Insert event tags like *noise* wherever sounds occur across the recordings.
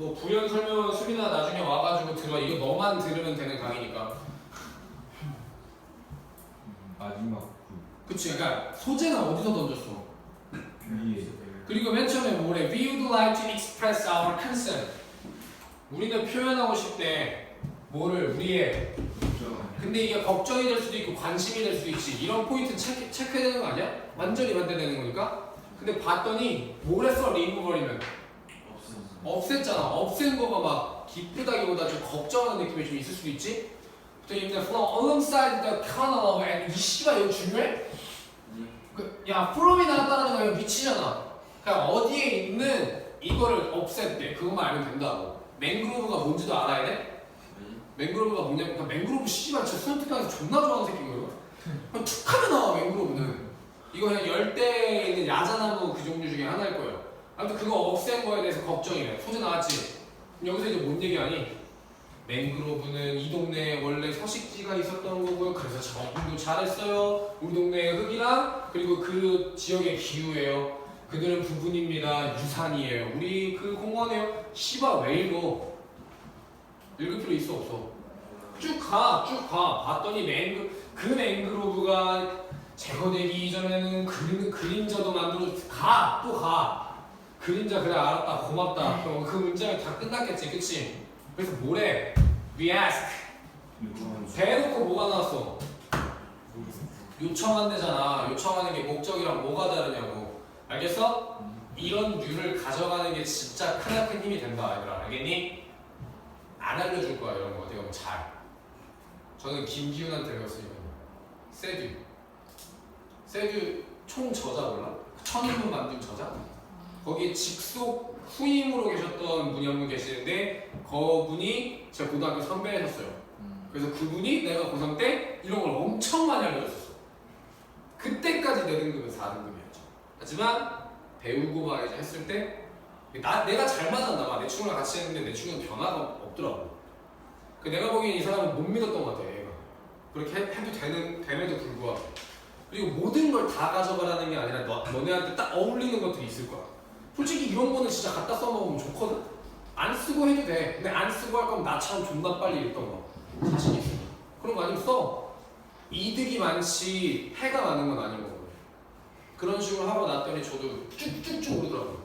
뭐 부연 설명은 수빈아 나중에 와가지고 들어. 이거 너만 들으면 되는 강의니까. 마지막 그치 그러니까 소재는 어디서 던졌어? 위에. 그리고 맨 처음에 뭐래 We would like to express our concern. 우리는 표현하고 싶대. 뭐를? 우리의. 근데 이게 걱정이 될 수도 있고 관심이 될 수도 있지. 이런 포인트 체크, 체크해야 되는 거 아니야? 완전히 반대되는 거니까? 근데 봤더니 뭘 했어? 리무버리면 없앴잖아. 없앤 거가 막 기쁘다기보다 좀 걱정하는 느낌이 좀 있을 수도 있지? 또 이제 from alongside the kernel and 이 씨발 이거 중요해? 그, 야 from이 나왔다는 거 이거 미치잖아. 그냥 어디에 있는 이거를 없앴대 그것만 알면 된다고. 맹그로브가 뭔지도 알아야 돼? 맹그로브가 뭐냐면 그러니까 맹그로브 씨발 진짜 특강에서 존나 좋아하는 새끼거든 그냥 툭 하면 나와 맹그로브는. 이거 그냥 열대에 있는 야자나무 그 종류 중에 하나일 거예요 아무튼 그거 없앤 거에 대해서 걱정이래 소재 나왔지? 여기서 이제 뭔 얘기하니? 맹그로브는 이 동네에 원래 서식지가 있었던 거고요. 그래서 적응도 잘했어요. 우리 동네의 흙이랑 그리고 그 지역의 기후예요. 그들은 부분입니다. 유산이에요. 우리 그 공원에요. 시바 왜 읽어 읽을 필요 있어 없어? 쭉 가, 쭉 가. 봤더니 맹그, 그 맹그로브가 제거되기 이전에는 그림, 그림자도 만들어, 가, 또 가. 그림자, 그래, 알았다, 고맙다. 그럼 그 문장이 다 끝났겠지, 그치? 그래서 뭐래? We ask. 대놓고 뭐가 나왔어? 요청한대잖아. 요청하는 게 목적이랑 뭐가 다르냐고. 알겠어? 이런 류를 가져가는 게 진짜 크나큰 힘이 된다, 얘들아. 알겠니? 안 알려줄 거야, 이런 거. 내가 뭐 잘. 저는 김기훈한테 배웠으니까. 세듀. 세듀 총 저자 몰라? 천인분 만든 저자? 거기에 직속 후임으로 계셨던 분이 한 분 계시는데 그분이 제 고등학교 선배셨어요. 그래서 그분이 내가 고3 때 이런 걸 엄청 많이 알려줬었어. 그때까지 내 등급은 4등급이었죠. 하지만 배우고 막 이제 했을 때 나, 내가 잘 맞았나 봐. 내 친구랑 같이 했는데 내 친구는 변화가 없더라고. 그 내가 보기엔 이 사람은 못 믿었던 것 같아. 얘가. 그렇게 해, 해도 되는 됨에도 불구하고. 그리고 모든 걸 다 가져가라는 게 아니라 너, 너네한테 딱 어울리는 것들이 있을 거야. 솔직히 이런 거는 진짜 갖다 써먹으면 좋거든? 안 쓰고 해도 돼. 근데 안 쓰고 할 거면 나처럼 존나 빨리 읽던 거. 자신 있어. 그런 거 아니면 써. 이득이 많지 해가 많은 건 거거든. 그런 식으로 하고 났더니 저도 쭉쭉쭉 오르더라고요.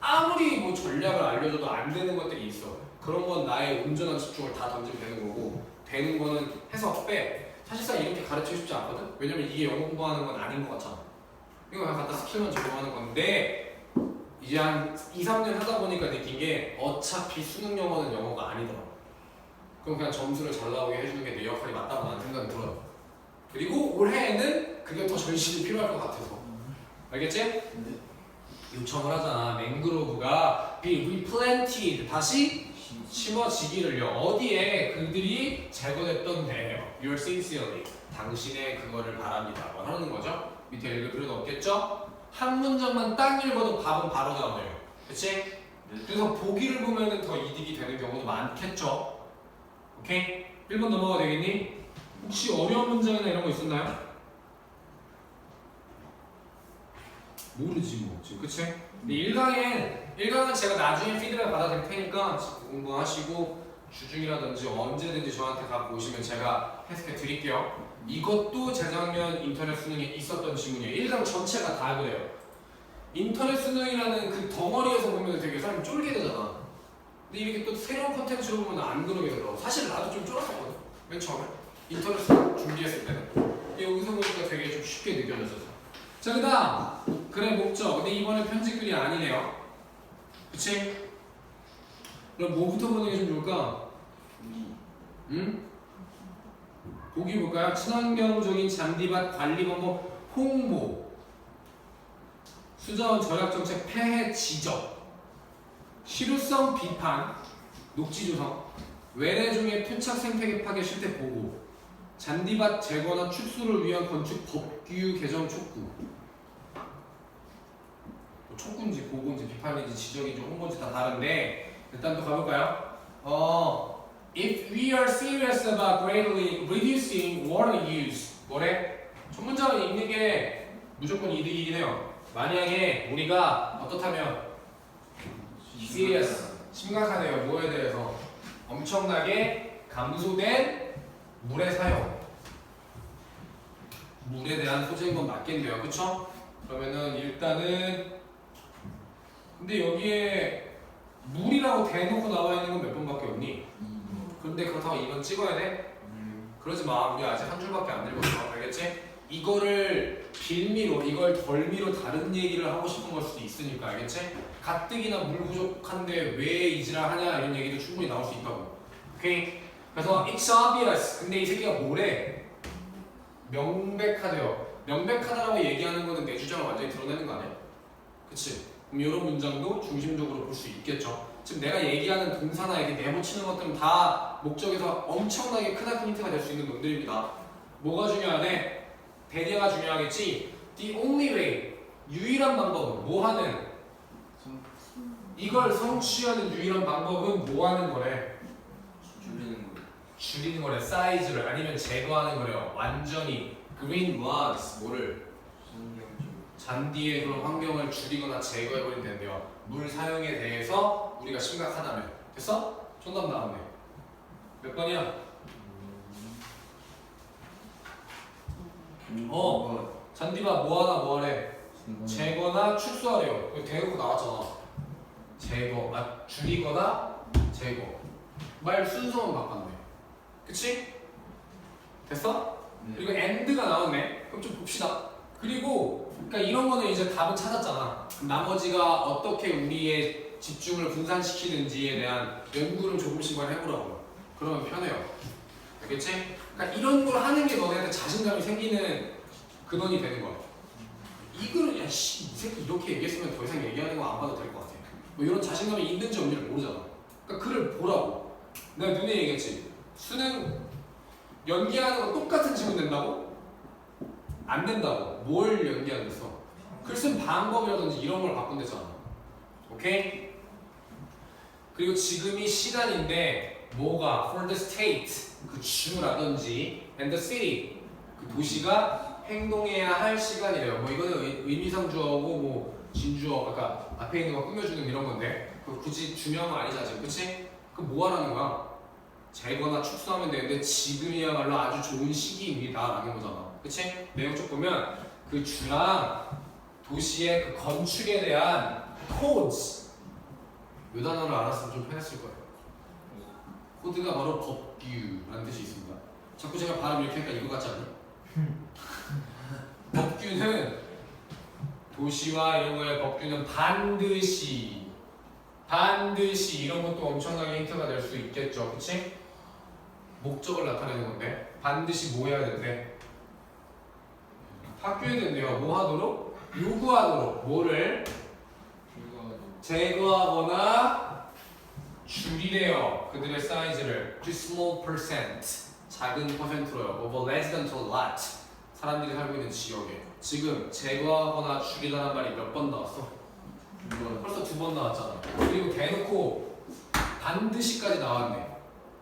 아무리 뭐 전략을 알려줘도 안 되는 것들이 있어. 그런 건 나의 온전한 집중을 다 던지면 되는 거고, 되는 거는 해서 빼. 사실상 이렇게 가르치고 싶지 않거든? 왜냐면 이게 영어 공부하는 건 아닌 것 같잖아. 이거 그냥 갖다 스킬만 적용하는 건데, 이제 한 2, 3년 하다 보니까 느낀 게 어차피 수능 영어는 영어가 아니더라고. 그럼 그냥 점수를 잘 나오게 해주는 게 내 역할이 맞다고 나는 생각이 들어요. 그리고 올해에는 그게 더 절실히 필요할 것 같아서. 알겠지? 요청을 하잖아. 맹그로브가 be replanted 다시 심어지기를요. 어디에 그들이 제거됐던 데요. Your sincerely 당신의 그거를 바랍니다. 뭐 하는 거죠? 밑에 읽을 필요도 없겠죠? 한 문장만 딱 읽어도 답은 바로 나오네요. 그치? 그래서 보기를 보면은 더 이득이 되는 경우도 많겠죠. 오케이? 1번 넘어가 되겠니? 혹시 어려운 문장이나 이런 거 있었나요? 모르지 뭐 지금 그치? 근데 1강엔 1강은 제가 나중에 피드백 받아드릴 테니까 공부하시고 주중이라든지 언제든지 저한테 갖고 오시면 제가 해석해 드릴게요 이것도 재작년 인터넷 수능에 있었던 질문이에요. 1강 전체가 다 그래요. 인터넷 수능이라는 그 덩어리에서 보면 되게 사람이 쫄게 되잖아. 근데 이렇게 또 새로운 컨텐츠로 보면 안 그러게 되더라고. 사실 나도 좀 쫄았었거든. 맨 처음에. 인터넷 수능 준비했을 때는. 근데 여기서 보니까 되게 좀 쉽게 느껴졌었어 자 그 다음. 글의 목적. 근데 이번에 편집글이 아니네요. 그치? 그럼 뭐부터 보는 게 좀 좋을까? 응? 보기 볼까요? 친환경적인 잔디밭 관리 방법 홍보. 수자원 절약 정책 폐해 지적. 실효성 비판 녹지 조성. 외래종의 토착 생태계 파괴 실태 보고. 잔디밭 제거나 축소를 위한 건축 법규 개정 촉구. 뭐 촉구인지 보고인지 비판인지 지적인지 홍보인지 다 다른데 일단 또 가볼까요? 어, if we are serious about greatly reducing water use 뭐래? 첫 문장을 읽는 게 무조건 이득이긴 해요 만약에 우리가 어떻다면 serious 심각하네요. 뭐에 대해서 엄청나게 감소된 물의 사용. 물에 대한 소재인 건 맞겠네요. 그쵸? 그러면은 일단은 근데 여기에 물이라고 대놓고 나와 있는 건 몇 번밖에 없니? 근데 그렇다고 이건 찍어야 돼? 그러지 마. 우리 아직 한 줄밖에 안 읽었어. 알겠지? 이거를 빌미로 이걸 덜미로 다른 얘기를 하고 싶은 걸 수도 있으니까 알겠지? 가뜩이나 물 부족한데 왜 이지랄 하냐 이런 얘기도 충분히 나올 수 있다고. 오케이? 그래서 it's obvious. 근데 이 새끼가 뭐래? 명백하대요. 명백하다라고 얘기하는 거는 내 주장을 완전히 드러내는 거 아니야? 그치? 그럼 이런 문장도 중심적으로 볼 수 있겠죠. 지금 내가 얘기하는 동사나 이렇게 내붙이는 것들은 다 목적에서 엄청나게 크나큰 힌트가 될 수 있는 놈들입니다. 뭐가 중요하네? 대대가 중요하겠지. The only way 유일한 방법은 뭐 하는? 이걸 성취하는 유일한 방법은 뭐 하는 거래? 줄이는 거. 줄이는 거래. 사이즈를 아니면 제거하는 거래요. 완전히 green loss 뭐를. 잔디의 그런 환경을 줄이거나 제거해버리면 된대요. 물 사용에 대해서 우리가 심각하다면 됐어? 정답 나왔네. 몇 번이야? 어. 잔디가 뭐하나 뭐하래? 제거나 축소하래요. 이거 대놓고 나왔잖아. 제거, 아 줄이거나 제거. 말 순서만 바꿨네. 그치? 됐어? 네. 그리고 end가 나왔네. 그럼 좀 봅시다. 그리고 그러니까 이런 거는 이제 답은 찾았잖아. 나머지가 어떻게 우리의 집중을 분산시키는지에 대한 연구를 조금씩만 해보라고. 그러면 편해요. 알겠지? 그러니까 이런 걸 하는 게 너네한테 자신감이 생기는 근원이 되는 거야. 이거는 야 씨 이 새끼 이렇게 얘기했으면 더 이상 얘기하는 거 안 봐도 될 것 같아. 뭐 이런 자신감이 있는지 없는지를 모르잖아. 그러니까 글을 보라고. 내가 눈에 얘기했지. 수능 연기하는 거 똑같은 질문 된다고? 안 된다고. 뭘 연기하겠어? 글쓴 방법이라든지 이런 걸 바꾼대잖아. 오케이? 그리고 지금이 시간인데 뭐가 for the state 그 주라든지 and the city 그 도시가 행동해야 할 시간이래요. 뭐 이거는 의- 의미상 주어고 뭐 진주어 아까 앞에 있는 거 꾸며주는 이런 건데 그 굳이 주명은 아니잖아 지금 그치? 그 뭐 하라는 거야? 재거나 축소하면 되는데 지금이야말로 아주 좋은 시기입니다 라는 거잖아 그치? 내용 쭉 보면 그 주랑 도시의 그 건축에 대한 codes 요 단어를 알았으면 좀 편했을 거예요 코드가 바로 법규라는 뜻이 있습니다 자꾸 제가 발음 이렇게 하니까 이거 같지 않니? *laughs* 법규는 도시와 이런 거의 법규는 반드시 반드시 이런 것도 엄청나게 힌트가 될 수 있겠죠 그치? 목적을 나타내는 건데 반드시 뭐 해야 된대? 바뀌어야 된대요 뭐 하도록? 요구하도록 뭐를? 제거하거나 줄이래요 그들의 사이즈를 to small percent 작은 퍼센트로요 over less than to lot 사람들이 살고 있는 지역에 지금 제거하거나 줄이다는 말이 몇 번 나왔어? 벌써 두 번 나왔잖아 그리고 대놓고 반드시까지 나왔네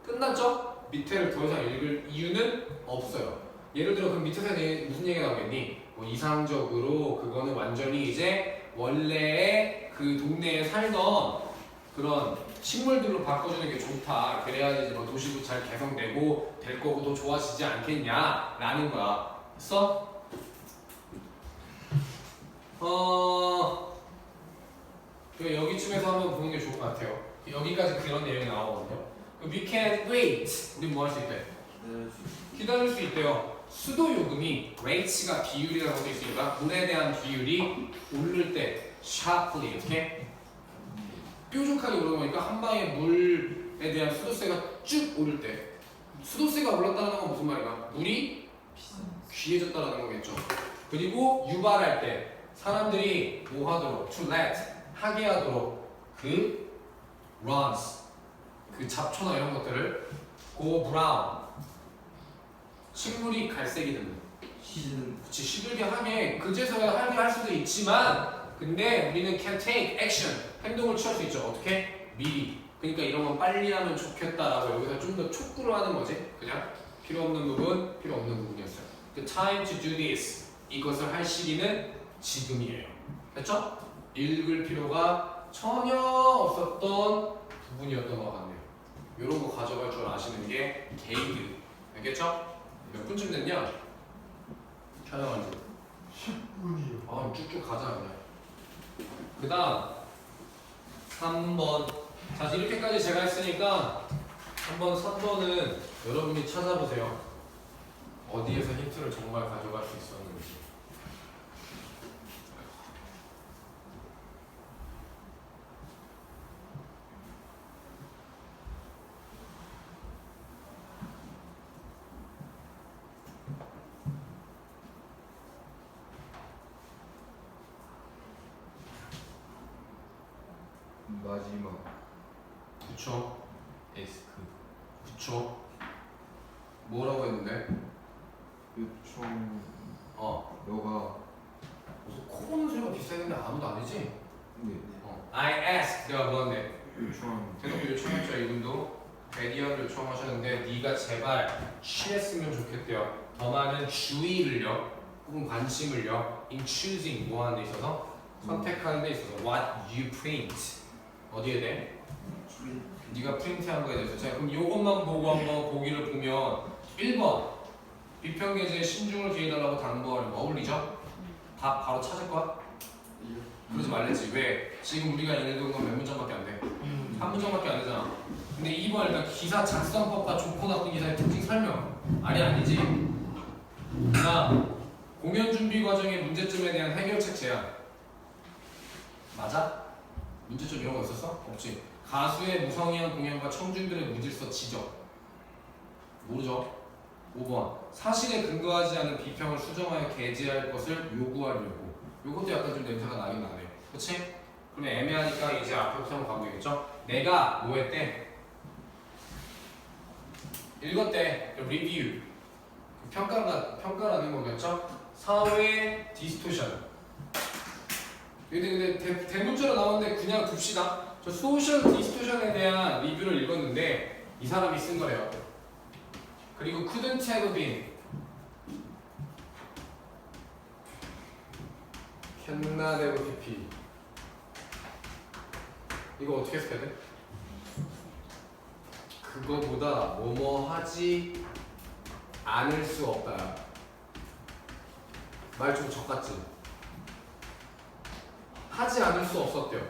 끝났죠? 밑에를 더 이상 읽을 이유는 없어요 예를 들어 그럼 밑에서 내- 무슨 얘기가 나오겠니? 뭐 이상적으로 그거는 완전히 이제 원래의 그 동네에 살던 그런 식물들로 바꿔주는 게 좋다. 그래야지 뭐 도시도 잘 개성되고 될 거고 더 좋아지지 않겠냐라는 거야. 했어? 어그 여기쯤에서 한번 보는 게 좋을 것 같아요. 여기까지 그런 내용이 나오거든요. We can wait. 우리 뭐 할 수 있대? 기다릴 수 있대요. 수도 요금이 rate가 비율이라고 되어 있으니까 물에 대한 비율이 오를 때 sharply 이렇게 뾰족하게 오르는 거니까 한 방에 물에 대한 수도세가 쭉 오를 때 수도세가 올랐다는 건 무슨 말이야? 물이 귀해졌다는 거겠죠. 그리고 유발할 때 사람들이 뭐 하도록 to let 하게 하도록 그 runs 그 잡초나 이런 것들을 go brown 식물이 갈색이 되는 시즌. 그치 시들게 하게 그제서야 하게 할 수도 있지만 근데 우리는 can take action. 행동을 취할 수 있죠. 어떻게? 미리. 그러니까 이런 건 빨리 하면 좋겠다라고 여기서 좀 더 촉구를 하는 거지. 그냥 필요 없는 부분 필요 없는 부분이었어요. The time to do this. 이것을 할 시기는 지금이에요. 됐죠? 읽을 필요가 전혀 없었던 부분이었던 것 같네요. 이런 거 가져갈 줄 아시는 게 게이드. 알겠죠? 몇 분쯤 됐냐? 촬영한 지. 10분이요. 아, 쭉쭉 가자 그냥. 그 다음 3번. 자, 이렇게까지 제가 했으니까 한번 3번은 여러분이 찾아보세요. 어디에서 힌트를 정말 가져갈 수 있었는지. 마지막. 그쵸? 에스크. 그쵸? 뭐라고 했는데? 요청. 어. 너가. 무슨 코 고는 소리가 비싸겠네 아무도 아니지? 네. 어. I asked 내가 물었네. 요청. 대놓고 요청했죠 이분도. 대리어를 요청하셨는데 네가 제발 취했으면 좋겠대요. 더 많은 주의를요. 혹은 관심을요. In choosing 뭐 하는 데 있어서? 선택하는 데 있어서. What you print 어디에 돼? 네가 프린트한 거에 대해서 자 그럼 이것만 보고 한번 보기를 보면 1번 비평 계제에 신중을 기해달라고 당부하는 거 어울리죠? 답 바로 찾을 거야? 그러지 말랬지 왜? 지금 우리가 읽은 건몇 문장밖에 안 돼. 한 문장밖에 안 되잖아. 근데 2번 일단 기사 작성법과 조건 나쁜 기사의 특징 설명. 아니 아니지. 나 공연 준비 과정의 문제점에 대한 해결책 제안. 맞아? 문제점 이런 거 있었어? 없지. 가수의 무성의한 공연과 청중들의 무질서 지적. 모르죠. 5번 사실에 근거하지 않은 비평을 수정하여 게재할 것을 요구하려고. 요것도 약간 좀 냄새가 나긴 나네. 그치? 그럼 애매하니까 이제 앞에부터 한번 가면 되겠죠? 내가 뭐 했대? 읽었대. 리뷰. 평가가, 평가라는 거겠죠? 사회 디스토션. 근데, 근데 대, 대문자로 나오는데 그냥 둡시다. 저 소셜 디스토션에 대한 리뷰를 읽었는데 이 사람이 쓴 거래요. 그리고 couldn't have cannot have pp. 이거 어떻게 해석해야 돼? 그거보다 뭐뭐 하지 않을 수 없다. 말 좀 적같지? 하지 않을 수 없었대요.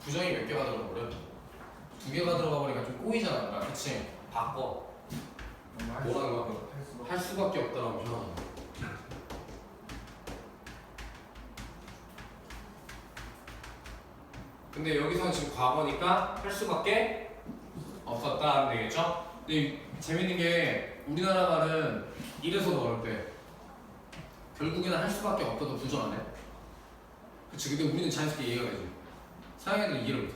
부정이 몇 개가 들어가 버려? 두 개가 들어가 버리니까 좀 꼬이잖아. 뭔가. 그치? 바꿔. 뭐라는 거야? 할 수밖에 없다라고 표현하는 거야. 근데 여기서는 지금 과거니까 할 수밖에 없었다 하면 되겠죠? 근데 재밌는 게 우리나라 말은 이래서도 어렵대. 결국에는 할 수밖에 없어도 부정 안 해. 그치? 근데 우리는 자연스럽게 이해가 되지. 서양애들은 이해를 못해.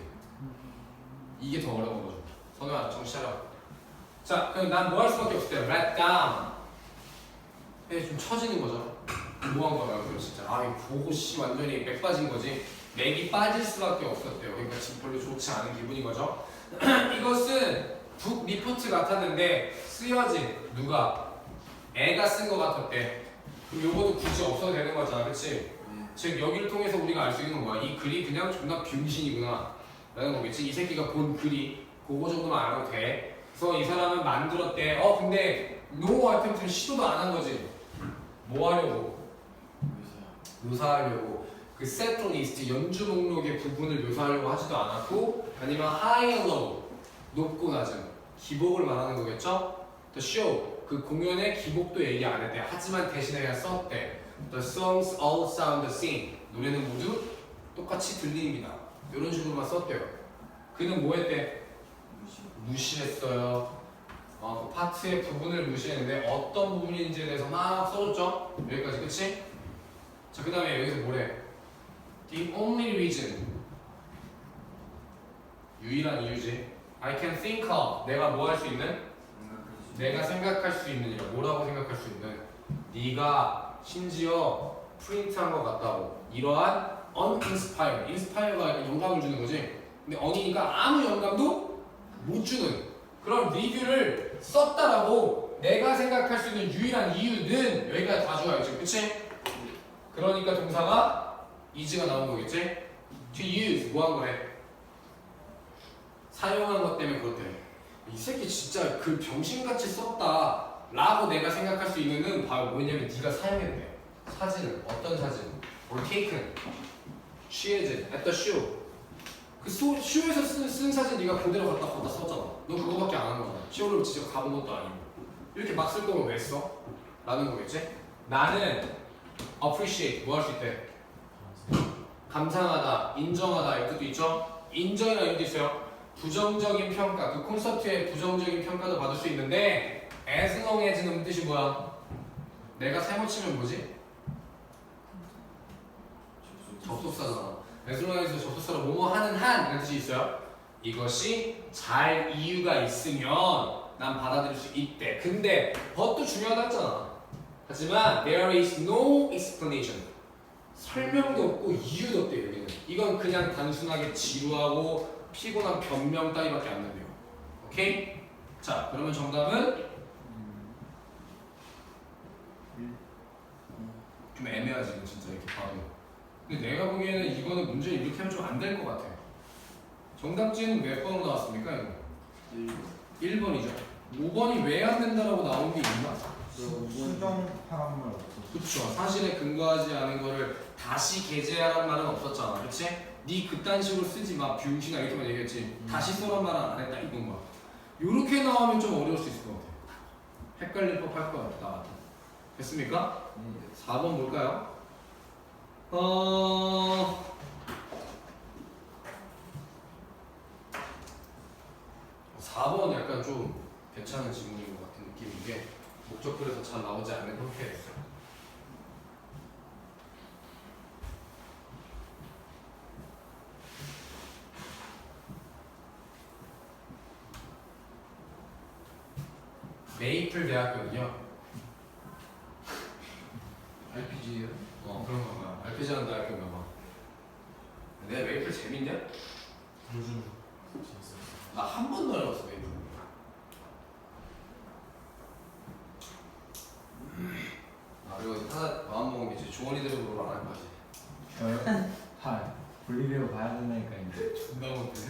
이게 더 어려운 거죠. 선우야, 정신 차려. 자, 그럼 난 뭐 할 수밖에 없을 때 let down. 예, 좀 처지는 거죠. 뭐한 거야, 그럼 진짜. 아, 이거 보고 씨 완전히 맥 빠진 거지. 맥이 빠질 수밖에 없었대요. 그러니까 지금 별로 좋지 않은 기분인 거죠. *clears throat* 이것은 북 리포트 같았는데 쓰여진 누가 애가 쓴 거 같았대. 그럼 요거도 굳이 없어도 되는 거잖아, 그렇지? 즉 여기를 통해서 우리가 알 수 있는 건 뭐야? 이 글이 그냥 존나 병신이구나 라는 거겠지. 이 새끼가 본 글이 그거 정도만 알아도 돼. 그래서 이 사람은 만들었대. 어 근데 노 아이템트는 시도도 안 한 거지. 뭐 하려고? 묘사하려고 그 세트 리스트 연주 목록의 부분을 묘사하려고 하지도 않았고 아니면 and low 높고 낮은 기복을 말하는 거겠죠? The show 그 공연의 기복도 얘기 안 했대 하지만 대신에 그냥 썼대 The songs all sound the same 노래는 모두 똑같이 들립니다 이런 식으로만 썼대요 그는 뭐 했대? 무시했어요 어, 그 파트의 부분을 무시했는데 어떤 부분인지에 대해서 막 써줬죠 여기까지 그치? 자, 그 다음에 여기서 뭐래? The only reason. 유일한 이유지. I can think of. 내가 뭐 할 수 있는? 내가 생각할 수 있는 이라 뭐라고 생각할 수 있는? 네가 심지어 프린트한 것 같다고. 이러한 uninspired. inspired가 영감을 주는 거지. 근데 on이니까 아무 영감도 못 주는 그런 리뷰를 썼다라고 내가 생각할 수 있는 유일한 이유는 여기까지 다 좋아요. 지금 그치? 그러니까 동사가 is가 나온 거겠지? To use 뭐 한 거래? 사용한 것 때문에 그렇대. 이 새끼 진짜 그 병신같이 썼다. 라고 내가 생각할 수 있는 건 바로 뭐냐면 네가 사용했대. 사진을 어떤 사진? or taken, 취해진, at the show. 그 소, 쇼에서 쓴, 쓴 사진 네가 그대로 갖다 거기다 썼잖아. 너 그거밖에 안 한 거잖아. 쇼를 직접 가본 것도 아니고. 이렇게 막 쓸 거면 왜 써? 라는 거겠지? 나는 appreciate 뭐 할 수 있대? 감상하다, 인정하다 이 뜻도 있죠? 인정이라는 의미도 있어요. 부정적인 평가, 그 콘서트의 부정적인 평가도 받을 수 있는데 as long as는 뜻이 뭐야? 내가 잘못 치면 뭐지? 접속사잖아. as long as 접속사로 뭐뭐 하는 한 이런 뜻이 있어요. 이것이 잘 이유가 있으면 난 받아들일 수 있대. 근데 벗도 중요하다 했잖아. 하지만 there is no explanation. 설명도 없고 이유도 없대 여기는. 이건 그냥 단순하게 지루하고 피곤한 변명 따위밖에 안 된대요. 오케이? 자, 그러면 정답은 좀 애매하지 이거 진짜 이렇게 봐도. 근데 내가 보기에는 이거는 문제 이렇게 하면 좀 안 될 것 같아. 정답지는 몇 번으로 나왔습니까 이거? 1번이죠. 5번이 왜 안 된다라고 나온 게 있나? 수정하란 말 없어. 그쵸. 사실에 근거하지 않은 거를 다시 게재하란 말은 없었잖아. 그치? 니 그딴 식으로 쓰지 마. 병신아 이렇게만 얘기했지. 다시 써란 말은 안 했다 이건 거야. 요렇게 나오면 좀 어려울 수 있을 것 같아. 헷갈릴 법할 것. 나도. 됐습니까? 4번 볼까요? 어... 사번 약간 좀 괜찮은 질문인 것 같은 느낌인 게 목적글에서 잘 나오지 않는 형태였어요. 메이플 대학교는요. RPG예요? 어 그런 건가? 알피지안 대학교인가 봐. 내가 메이플 재밌냐? 요즘 나한 번도 안 해봤어 메이플. 아 그리고 하나 마음 먹은 게 이제 조언이대로 보러 안할 거지. 저요? 하 볼리비아 봐야 된다니까 이제 존나 못해.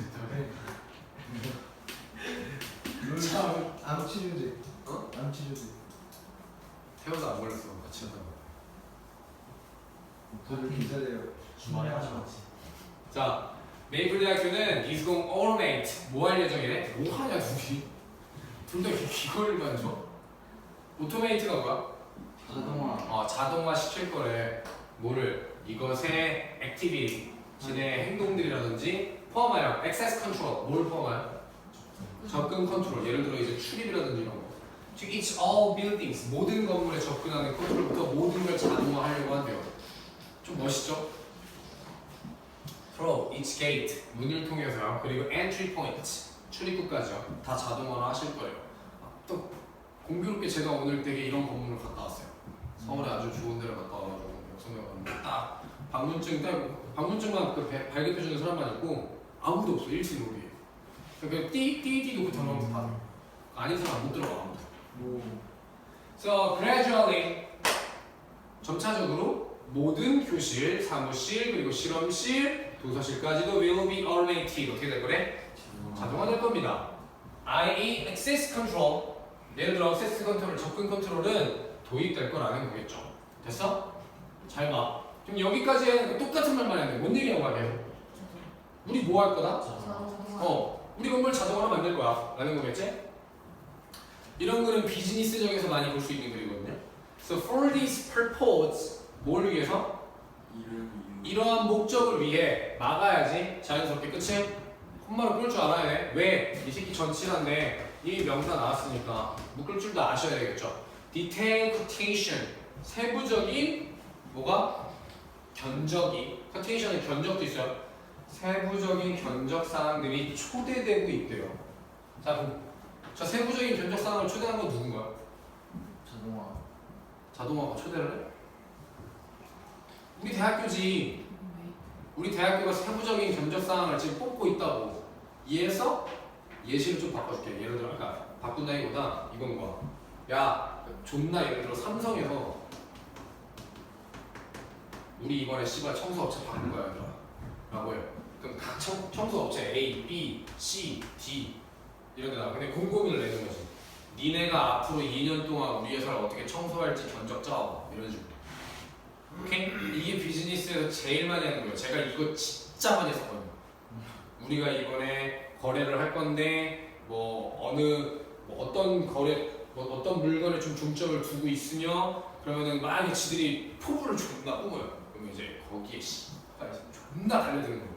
참. 암 치료제. 어? 암 치료제. 태워도 안 걸렸어. 같이 한다고. 저도 기사돼요. 주말에 하셔야지. 자, 메이플 대학교는 is going automate 뭐 할 예정이래? 뭐 하냐 둘이? 둘다 이걸 만져? 오토메이트가 뭐야? 자동화. 어, 자동화 시킬 거래. 뭐를? 이것의 액티비티, 진의 행동들이라든지 포함하여 액세스 컨트롤, 뭘 포함하여? 접근 컨트롤. 예를 들어 이제 출입이라든지 이런 거. 즉, it's all buildings, 모든 건물에 접근하는 컨트롤부터 모든 걸 자동화하려고 한대요. 좀 멋있죠? through each gate, 문을 통해서요. 그리고 entry point, 출입구까지요. 다 자동화로 하실 거예요. 아, 또 공교롭게 제가 오늘 되게 이런 건물을 갔다 왔어요. 서울에 아주 좋은 데를 갔다 와가지고 역성역 갔는데 딱 방문증 딱 방문증만 그 배- 발급해주는 사람만 있고 아무도 없어 1층 로비에. 그러니까 띠띠띠 들어가면 다 아닌 사람 못 들어가 아무도. 오. So gradually 점차적으로 모든 교실, 사무실 그리고 실험실, 도서실까지도 will be automated 어떻게 될 거래? 자동화될 겁니다. i.e. access control 예를 들어 access 컨트롤, 접근 컨트롤은 도입될 거라는 거겠죠. 됐어? 잘 봐. 지금 여기까지 똑같은 말만 했는데 뭔 얘기하고 가 계속? 우리 뭐 할 거다? 어, 우리 건물 자동화로 만들 거야. 라는 거겠지? 이런 거는 비즈니스적에서 많이 볼 수 있는 글이거든요. So for this purpose, 뭘 위해서? 이러한 목적을 위해 막아야지 자연스럽게 끝이 콤마로 끌줄 알아야 돼. 왜? 이 새끼 전치사인데 이 명사 나왔으니까 묶을 줄도 아셔야 되겠죠. Detail quotation, 세부적인 뭐가? 견적이 quotation은 견적도 있어요. 세부적인 견적 사항들이 초대되고 있대요. 자, 그럼 저 세부적인 견적 사항을 초대한 건 누군가요? 자동화. 자동화가 초대를 해? 우리 대학교지. 우리 대학교가 세부적인 견적 사항을 지금 뽑고 있다고. 이해해서 예시를 좀 바꿔줄게. 예를 들어, 그러니까 바꾼다기보다 이건 거야. 야, 존나 예를 들어 삼성에서 우리 이번에 씨발 청소업체 바꾼 거야, 얘들아. 라고 해요. 그럼 각 청, 청소업체 A, B, C, D 이런 데다가 근데 곰곰이를 내는 거지. 니네가 앞으로 2년 동안 우리 회사를 어떻게 청소할지 견적 짜 이런 식으로. 오케이? 이게 비즈니스에서 제일 많이 하는 거예요. 제가 이거 진짜 많이 했었거든요. 우리가 이번에 거래를 할 건데 뭐 어느 뭐 어떤 거래 뭐 어떤 물건에 좀 중점을 두고 있으며 그러면은 만약에 지들이 포부를 존나 뿜어요. 그러면 이제 거기에 씨발 존나 달려드는 거예요.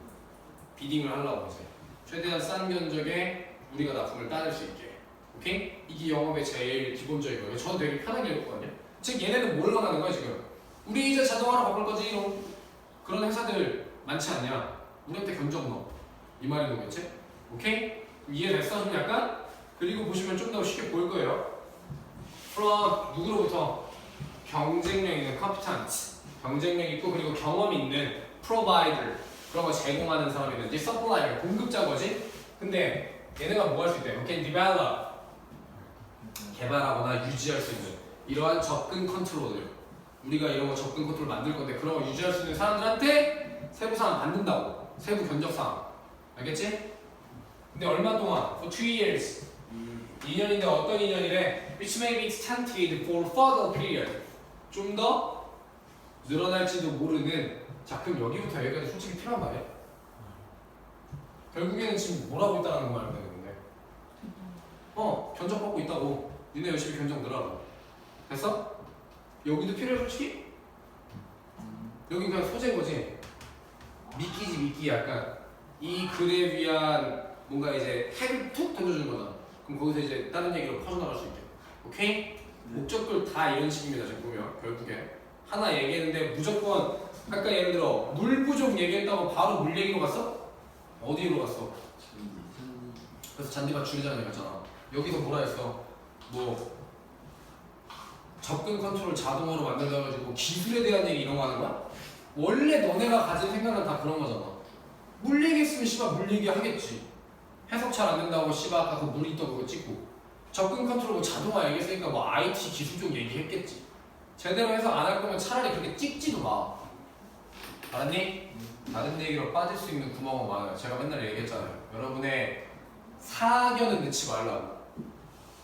비딩을 하려고 이제 최대한 싼 견적에 우리가 납품을 따낼 수 있게. 오케이? 이게 영업의 제일 기본적인 거예요. 저는 되게 편하게 했거든요. 즉 얘네는 뭘 원하는 거야 지금? 우리 이제 자동화로 바꿀 거지 그런 회사들 많지 않냐? 우리한테 견적 넣어. 이 말인 거겠지? 오케이? 이해됐어? 좀 약간? 그리고 보시면 좀 더 쉽게 보일 거예요. from 누구로부터? 경쟁력 있는 competence 경쟁력 있고 그리고 경험 있는 provider 그런 거 제공하는 사람이 있는지 supplier 공급자 거지? 근데 얘네가 뭐 할 수 있대? 오케이 develop 개발하거나 유지할 수 있는 이러한 접근 컨트롤을 우리가 이런 거 접근 컨트롤 만들 건데 그런 거 유지할 수 있는 사람들한테 세부 사항 받는다고 세부 견적 사항 알겠지? 근데 얼마 동안? For two years 2년인데 어떤 2년이래? Which may be extended for further period 좀 더 늘어날지도 모르는 자 그럼 여기부터 여기까지 솔직히 필요한 말이야? 결국에는 지금 뭘 하고 있다는 거 말하는 건데 어 견적 받고 있다고 니네 열심히 견적 늘어라 됐어? 여기도 필요해 솔직히? 여기 그냥 소재인 거지 미끼지 미끼 약간 이 글에 위한 뭔가 이제 핵을 툭 던져주는 거잖아 그럼 거기서 이제 다른 얘기로 퍼져나갈 수 있게 오케이? 목적들 다 이런 식입니다 지금 보면 결국에 하나 얘기했는데 무조건 아까 예를 들어 물 부족 얘기했다고 바로 물 얘기로 갔어? 어디로 갔어? 그래서 잔디밭 줄이자는 얘기 했잖아 여기서 뭐라 했어? 뭐 접근 컨트롤 자동으로 만들어가지고 기술에 대한 얘기 이런 거 하는 거야? 원래 너네가 가진 생각은 다 그런 거잖아 물 얘기했으면 씨발 물 얘기 하겠지. 해석 잘 안 된다고 씨발 아까 그물 있던 그거 찍고. 접근 컨트롤 뭐 자동화 얘기했으니까 뭐 IT 기술 쪽 얘기했겠지. 제대로 해서 안 할 거면 차라리 그렇게 찍지도 마. 알았니? 다른 얘기로 빠질 수 있는 구멍은 많아요. 제가 맨날 얘기했잖아요. 여러분의 사견은 넣지 말라고.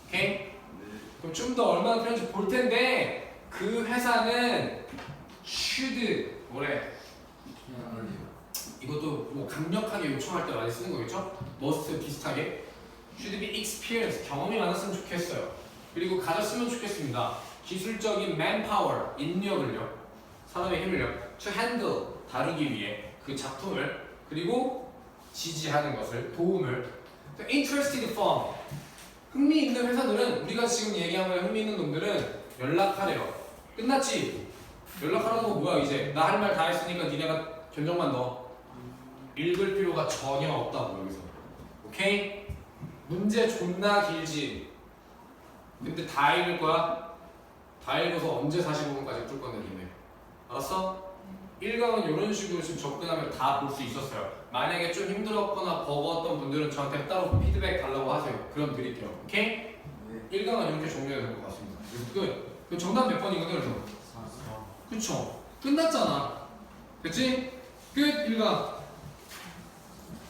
오케이? 그럼 좀 더 얼마나 필요한지 볼 텐데 그 회사는 should 뭐래 이것도 뭐 강력하게 요청할 때 많이 쓰는 거겠죠? must 비슷하게 should be experience 경험이 많았으면 좋겠어요. 그리고 가졌으면 좋겠습니다. 기술적인 manpower 인력을요, 사람의 힘을요, to handle 다루기 위해 그 작품을 그리고 지지하는 것을 도움을 the interested firm 흥미 있는 회사들은 우리가 지금 얘기한 거에 흥미 있는 놈들은 연락하래요. 끝났지? 연락하라는 거 뭐야 이제 나 할 말 다 했으니까 니네가 견적만 넣어. 읽을 필요가 전혀 없다고 여기서. 오케이? 문제 존나 길지. 근데 다 읽을 거야? 다 읽어서 언제 45분까지 풀 건데 니네. 알았어? 1강은 이런 식으로 지금 접근하면 다 볼 수 있었어요. 만약에 좀 힘들었거나 버거웠던 분들은 저한테 따로 피드백 달라고 하세요. 그럼 드릴게요. 오케이? 1강은 이렇게 종료해야 될 것 같습니다. 끝 그 정답 몇 번이거든 그래서. 그쵸? 끝났잖아. 그치? 끝 1강